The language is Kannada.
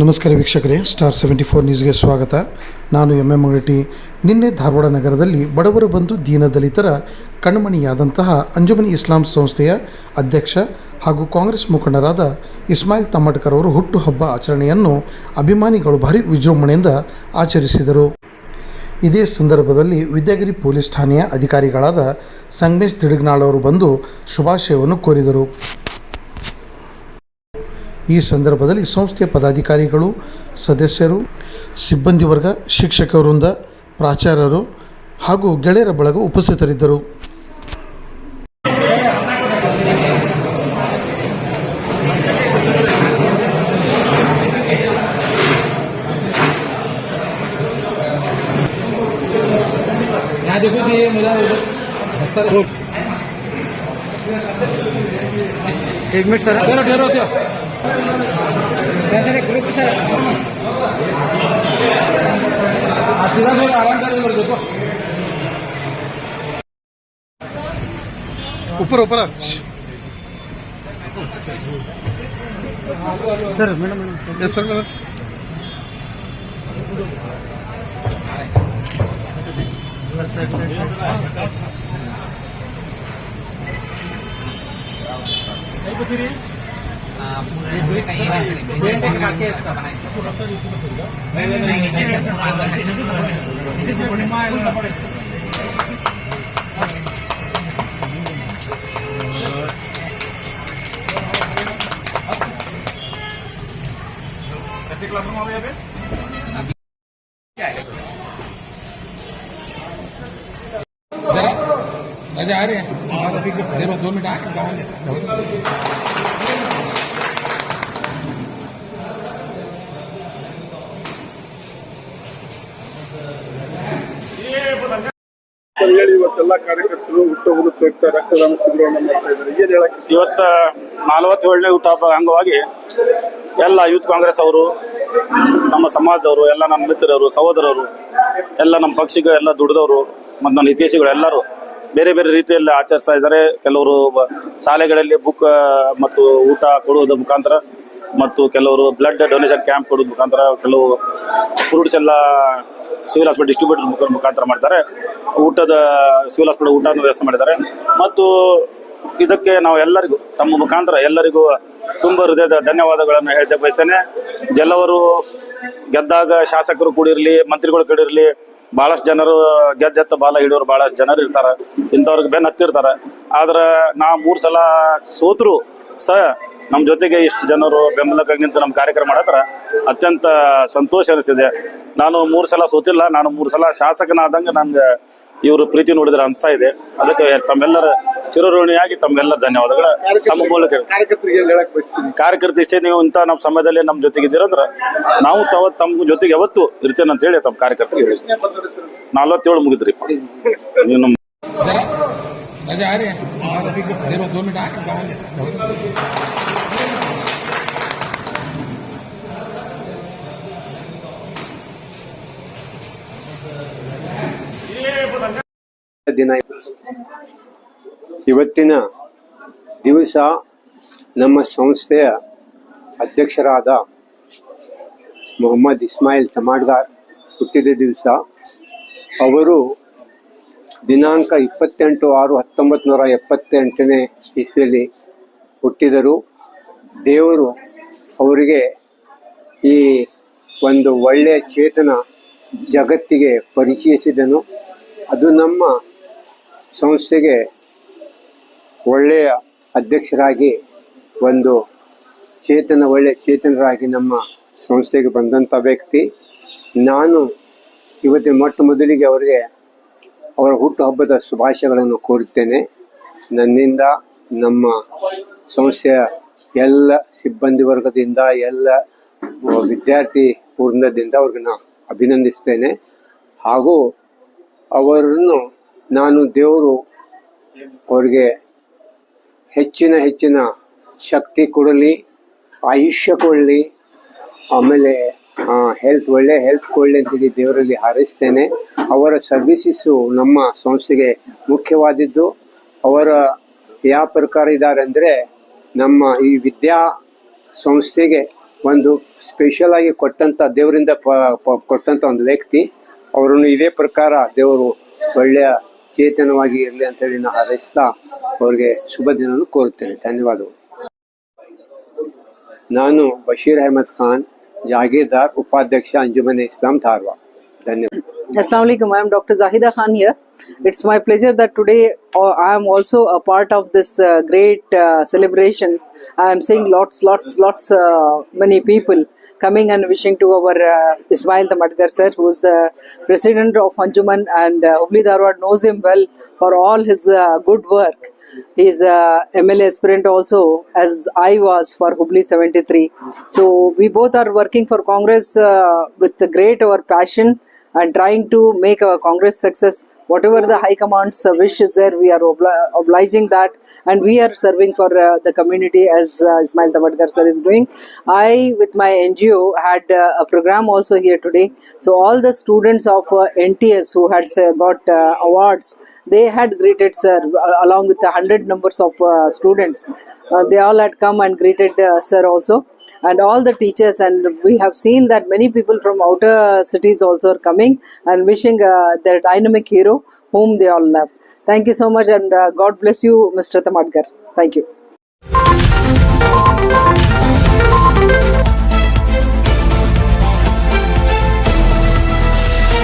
ನಮಸ್ಕಾರ ವೀಕ್ಷಕರೇ ಸ್ಟಾರ್ ಸೆವೆಂಟಿ ಫೋರ್ ನ್ಯೂಸ್ಗೆ ಸ್ವಾಗತ. ನಾನು ಎಂ ಎಂ ಅಂಗಟಿ ನಿನ್ನೆ ಧಾರವಾಡ ನಗರದಲ್ಲಿ ಬಡವರು ಬಂದು ದೀನದಲಿತರ ಕಣ್ಮಣಿಯಾದಂತಹ ಅಂಜುಮನಿ ಇಸ್ಲಾಂ ಸಂಸ್ಥೆಯ ಅಧ್ಯಕ್ಷ ಹಾಗೂ ಕಾಂಗ್ರೆಸ್ ಮುಖಂಡರಾದ ಇಸ್ಮಾಯಿಲ್ ತಮ್ಮಟ್ಕರ್ ಅವರು ಹುಟ್ಟುಹಬ್ಬ ಆಚರಣೆಯನ್ನು ಅಭಿಮಾನಿಗಳು ಭಾರಿ ವಿಜೃಂಭಣೆಯಿಂದ ಆಚರಿಸಿದರು. ಇದೇ ಸಂದರ್ಭದಲ್ಲಿ ವಿದ್ಯಾಗಿರಿ ಪೊಲೀಸ್ ಠಾಣೆಯ ಅಧಿಕಾರಿಗಳಾದ ಸಂಗಮೇಶ್ ತಿಡುಗ್ನಾಳ್ ಅವರು ಬಂದು ಶುಭಾಶಯವನ್ನು ಕೋರಿದರು. ಈ ಸಂದರ್ಭದಲ್ಲಿ ಸಂಸ್ಥೆಯ ಪದಾಧಿಕಾರಿಗಳು ಸದಸ್ಯರು ಸಿಬ್ಬಂದಿ ವರ್ಗ ಶಿಕ್ಷಕ ವೃಂದ ಪ್ರಾಚಾರ್ಯರು ಹಾಗೂ ಗೆಳೆಯರ ಬಳಗ ಉಪಸ್ಥಿತರಿದ್ದರು यहाँ देखो जी ये मिला उधर सर एक मिनट सर ठहरो ठहरो क्या सर ग्रुप सर सीधा सर आराम कर उधर देखो ಉಪ್ಪರ ಉಪ್ಪರ सर मैडम Classroom આવે मज़ा आ रहे हैं? देखो दो मिनट आके गाँव में ಹೇಳಿ ಇವತ್ತೆಲ್ಲ ಕಾರ್ಯಕರ್ತರು ಇವತ್ತ ನಲವತ್ತೇಳನೇ ಹುಟ್ಟುಹಬ್ಬ ಅಂಗವಾಗಿ ಎಲ್ಲ ಯೂತ್ ಕಾಂಗ್ರೆಸ್ ಅವರು, ನಮ್ಮ ಸಮಾಜದವರು, ಎಲ್ಲ ನಮ್ಮ ಮಿತ್ರರು, ಸಹೋದರರು, ಎಲ್ಲ ನಮ್ಮ ಪಕ್ಷಿಗೆ ಎಲ್ಲ ದುಡಿದವರು, ಮತ್ತು ನನ್ನ ಹಿತೈಷಿಗಳು ಎಲ್ಲರೂ ಬೇರೆ ಬೇರೆ ರೀತಿಯಲ್ಲಿ ಆಚರಿಸ್ತಾ ಇದ್ದಾರೆ. ಕೆಲವರು ಶಾಲೆಗಳಲ್ಲಿ ಬುಕ್ ಮತ್ತು ಊಟ ಕೊಡುವುದರ ಮುಖಾಂತರ, ಮತ್ತು ಕೆಲವರು ಬ್ಲಡ್ ಡೊನೇಷನ್ ಕ್ಯಾಂಪ್ ಕೊಡುವುದ ಮುಖಾಂತರ, ಕೆಲವು ಫ್ರೂಟ್ಸ್ ಎಲ್ಲ ಸಿವಿಲ್ ಹಾಸ್ಪಿಟಲ್ ಡಿಸ್ಟ್ರಿಬ್ಯೂಟರ್ ಮುಖಾಂತರ ಮಾಡ್ತಾರೆ. ಊಟದ, ಸಿವಿಲ್ ಹಾಸ್ಪಿಟಲ್ ಊಟನೂ ವ್ಯವಸ್ಥೆ ಮಾಡಿದ್ದಾರೆ. ಮತ್ತು ಇದಕ್ಕೆ ನಾವು ಎಲ್ಲರಿಗೂ, ತಮ್ಮ ಮುಖಾಂತರ ಎಲ್ಲರಿಗೂ ತುಂಬ ಹೃದಯದ ಧನ್ಯವಾದಗಳನ್ನು ಹೇಳದೆ ಬಯಸ್ತೇನೆ. ಗೆಲ್ಲವರು ಗೆದ್ದಾಗ ಶಾಸಕರು ಕೂಡಿರಲಿ, ಮಂತ್ರಿಗಳು ಕೂಡಿರಲಿ, ಬಹಳಷ್ಟು ಜನರು ಗೆದ್ದೆತ್ತ ಬಾಲ ಹಿಡಿಯೋರು ಬಹಳಷ್ಟು ಜನರು ಇರ್ತಾರೆ. ಇಂಥವ್ರಿಗೆ ಬೆನ್ನ ಹತ್ತಿರ್ತಾರೆ. ಆದ್ರೆ ನಾ ಮೂರು ಸಲ ಸೋತರು ಸಹ ನಮ್ಮ ಜೊತೆಗೆ ಇಷ್ಟು ಜನರು ಬೆಂಬಲಕ್ಕಾಗಿ ನಿಂತು ನಮ್ಮ ಕಾರ್ಯಕ್ರಮ ಮಾಡತ್ರ ಅತ್ಯಂತ ಸಂತೋಷ ಅನಿಸಿದೆ ನಾನು ಮೂರು ಸಲ ಸೋತಿಲ್ಲ ನಾನು ಮೂರು ಸಲ ಶಾಸಕನಾದಂಗೆ ನನ್ಗೆ ಇವರು ಪ್ರೀತಿ ನೋಡಿದ್ರೆ ಅನ್ಸ್ತಾ ಇದೆ ಅದಕ್ಕೆ ತಮ್ಮೆಲ್ಲರ ಚಿರಋಣಿಯಾಗಿ ತಮ್ಮೆಲ್ಲರ ಧನ್ಯವಾದಗಳ ತಮ್ಮ ಮೂಲಕ ಕಾರ್ಯಕರ್ತರಿಗೆ ಏನ್ ಹೇಳಕ್ ಬಯಸ್ತೀನಿ ಕಾರ್ಯಕರ್ತ ಇಷ್ಟೇ ನೀವು ಇಂಥ ನಮ್ಮ ಸಮಯದಲ್ಲಿ ನಮ್ಮ ಜೊತೆಗೆ ಇದ್ದೀರಂದ್ರೆ ನಾವು ತವ ತಮ್ಮ ಜೊತೆಗೆ ಯಾವತ್ತು ಇರ್ತೇನೆ ಅಂತ ಹೇಳಿ ತಮ್ಮ ಕಾರ್ಯಕರ್ತರಿಗೆ ಹೇಳಿ ಏನ್ ಬಂದ್ರೆ ಸರ್ ನಲ್ವತ್ತೇಳು ಮುಗಿದ್ರಿ ನೀವು ನಮ್ಮ जरा राजा आ रहे हैं आप अभी दे रहा दो मिनट आके गाँव ದಿನ ಇವತ್ತಿನ ದಿವಸ ನಮ್ಮ ಸಂಸ್ಥೆಯ ಅಧ್ಯಕ್ಷರಾದ ಮೊಹಮ್ಮದ್ ಇಸ್ಮಾಯಿಲ್ ತಮಾಡ್ಗಾರ್ ಹುಟ್ಟಿದ ದಿವಸ. ಅವರು ದಿನಾಂಕ ಇಪ್ಪತ್ತೆಂಟು ಆರು ಹತ್ತೊಂಬತ್ತು ನೂರ ಎಪ್ಪತ್ತೆಂಟನೇ ಇಸ್ವಿಯಲ್ಲಿ ಹುಟ್ಟಿದರು. ದೇವರು ಅವರಿಗೆ ಈ ಒಂದು ಒಳ್ಳೆಯ ಚೇತನ ಜಗತ್ತಿಗೆ ಪರಿಚಯಿಸಿದನು. ಅದು ನಮ್ಮ ಸಂಸ್ಥೆಗೆ ಒಳ್ಳೆಯ ಅಧ್ಯಕ್ಷರಾಗಿ ಒಂದು ಚೇತನ ಒಳ್ಳೆಯ ಚೇತನರಾಗಿ ನಮ್ಮ ಸಂಸ್ಥೆಗೆ ಬಂದಂಥ ವ್ಯಕ್ತಿ. ನಾನು ಇವತ್ತಿನ ಮೊಟ್ಟ ಮೊದಲಿಗೆ ಅವರಿಗೆ ಅವರ ಹುಟ್ಟುಹಬ್ಬದ ಶುಭಾಶಯಗಳನ್ನು ಕೋರುತ್ತೇನೆ. ನನ್ನಿಂದ ನಮ್ಮ ಸಂಸ್ಥೆಯ ಎಲ್ಲ ಸಿಬ್ಬಂದಿ ವರ್ಗದಿಂದ, ಎಲ್ಲ ವಿದ್ಯಾರ್ಥಿ ವೃಂದದಿಂದ ಅವ್ರಿಗೆ ನಾನು ಅಭಿನಂದಿಸ್ತೇನೆ. ಹಾಗೂ ಅವರನ್ನು ನಾನು ದೇವರು ಅವರಿಗೆ ಹೆಚ್ಚಿನ ಹೆಚ್ಚಿನ ಶಕ್ತಿ ಕೊಡಲಿ, ಆಯುಷ್ಯ ಕೊಡಲಿ, ಆಮೇಲೆ ಹೆಲ್ತ್ ಒಳ್ಳೆ ಹೆಲ್ತ್ ಕೊಡಲಿ ಅಂತೇಳಿ ದೇವರಲ್ಲಿ ಹಾರೈಸ್ತೇನೆ. ಅವರ ಸರ್ವಿಸಸ್ಸು ನಮ್ಮ ಸಂಸ್ಥೆಗೆ ಮುಖ್ಯವಾದದ್ದು. ಅವರ ಯಾವ ಪ್ರಕಾರ ಇದ್ದಾರೆ ಅಂದರೆ ನಮ್ಮ ಈ ವಿದ್ಯಾ ಸಂಸ್ಥೆಗೆ ಒಂದು ಸ್ಪೆಷಲ್ ಆಗಿ ಕೊಟ್ಟಂತ ದೇವರಿಂದ ಕೊಟ್ಟಂತ ಒಂದು ವ್ಯಕ್ತಿ. ಅವರನ್ನು ಇದೇ ಪ್ರಕಾರ ದೇವರು ಒಳ್ಳೆಯ ಚೇತನವಾಗಿ ಇರಲಿ ಅಂತೇಳಿ ನಾನು ಹಾರೈಸ್ತಾ ಅವರಿಗೆ ಶುಭ ದಿನ ಕೋರುತ್ತೇನೆ. ಧನ್ಯವಾದಗಳು. ನಾನು ಬಶೀರ್ ಅಹಮದ್ ಖಾನ್, ಜಾಗೀರ್ದಾರ್, ಉಪಾಧ್ಯಕ್ಷ ಅಂಜುಮನೆ ಇಸ್ಲಾಂ ಧಾರ್ವಾ ಧನ್ಯವಾದ. Assalamu alaikum. I am Dr. Zahida Khan here. It's my pleasure that today uh, I am also a part of this uh, great uh, celebration. I am seeing lots, lots, lots, uh, many people coming and wishing to our uh, Ismail Tamadkar sir, who is the president of Anjuman and uh, Hubli Dharwad knows him well for all his uh, good work. He is a MLA aspirant also, as I was for Hubli 73. So we both are working for Congress uh, with great our passion and trying to make our Congress success. Whatever the High Command's uh, wish is there, we are obli- obliging that, and we are serving for uh, the community as uh, Ismail Tamadkar sir is doing. I, with my NGO, had uh, a program also here today. So all the students of uh, NTS who had uh, got awards, they had greeted sir along with the hundred numbers of students. They all had come and greeted sir also and all the teachers and we have seen that many people from outer cities also are coming and wishing uh, their dynamic hero whom they all love. Thank you so much and uh, god bless you mr tamadkar thank you